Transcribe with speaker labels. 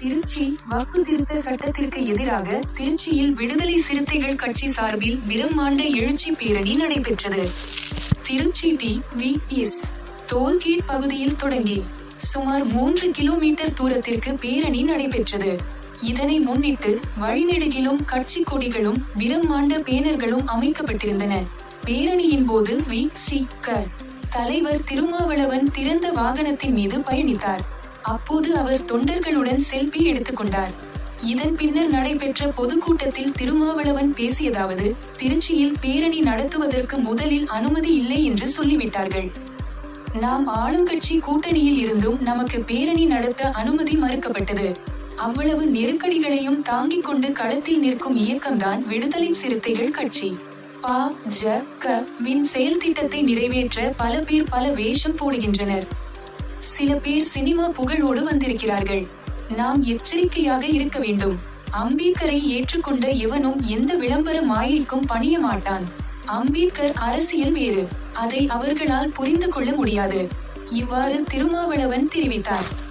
Speaker 1: திருச்சி வாக்கு திருத்த சட்டத்திற்கு எதிராக திருச்சியில் விடுதலை சிறுத்தைகள் கட்சி சார்பில் பிரம்மாண்ட எழுச்சி பேரணி நடைபெற்றது. Trichy T V S toll gate பகுதியில் தொடங்கி சுமார் மூன்று கிலோமீட்டர் தூரத்திற்கு பேரணி நடைபெற்றது. இதனை முன்னிட்டு வழிநெடுகிலும் கட்சி கொடிகளும் பிரம்மாண்ட பேனர்களும் அமைக்கப்பட்டிருந்தன. பேரணியின் போது வி சி க தலைவர் திருமாவளவன் திறந்த வாகனத்தின் மீது பயணித்தார். அப்போது அவர் தொண்டர்களுடன் செல்பி எடுத்துக்கொண்டார் இதன் பின்னர் நடைபெற்ற பொதுக்கூட்டத்தில் திருமாவளவன் பேசியதாவது திருச்சியில் பேரணி நடத்துவதற்கு முதலில் அனுமதி இல்லை என்று சொல்லிவிட்டார்கள். நாம் ஆளுங்கட்சி கூட்டணியில் இருந்தும் நமக்கு பேரணி நடத்த அனுமதி மறுக்கப்பட்டது. அவ்வளவு நெருக்கடிகளையும் தாங்கிக் கொண்டு களத்தில் நிற்கும் இயக்கம்தான் விடுதலை சிறுத்தைகள் கட்சி. பா. ஜ. க. வின் செயல் திட்டத்தை நிறைவேற்ற பல பேர் பல வேஷம் போடுகின்றனர். சில பேர் சினிமா புகழோடு வந்திருக்கிறார்கள். நாம் எச்சரிக்கையாக இருக்க வேண்டும். அம்பேத்கரை ஏற்றுக்கொண்ட எவனும் எந்த விளம்பர மாயைக்கும் பணிய மாட்டான். அம்பேத்கர் அரசியல் வேறு. அதை அவர்களால் புரிந்து கொள்ள முடியாது. இவ்வாறு திருமாவளவன் தெரிவித்தார்.